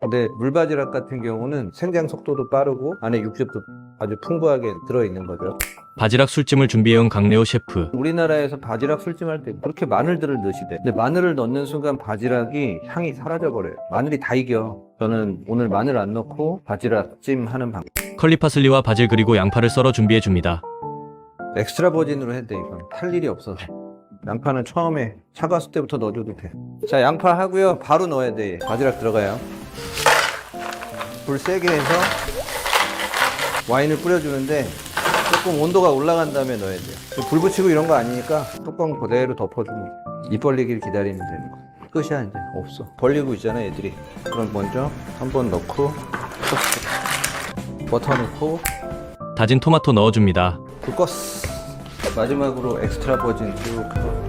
근데 물바지락 같은 경우는 생장 속도도 빠르고 안에 육즙도 아주 풍부하게 들어있는 거죠. 바지락 술찜을 준비해온 강래호 셰프. 우리나라에서 바지락 술찜 할 때 그렇게 마늘들을 넣으시대. 근데 마늘을 넣는 순간 바지락이 향이 사라져버려요. 마늘이 다 이겨. 저는 오늘 마늘 안 넣고 바지락 찜 하는 방법. 컬리 파슬리와 바질 그리고 양파를 썰어 준비해 줍니다. 엑스트라 버진으로 해야 돼, 이건. 탈 일이 없어서. 양파는 처음에 차가웠을 때부터 넣어줘도 돼. 자, 양파 하고요. 바로 넣어야 돼. 바지락 들어가요. 불 세게 해서 와인을 뿌려주는데 조금 온도가 올라간 다음에 넣어야 돼요. 불 붙이고 이런 거 아니니까 뚜껑 그대로 덮어줍니다. 입 벌리기를 기다리면 되는 거. 끝이야 이제 없어. 벌리고 있잖아 애들이. 그럼 먼저 한 번 넣고 버터 넣고 다진 토마토 넣어줍니다. 불 껐어. 마지막으로 엑스트라 버진 쭉 해서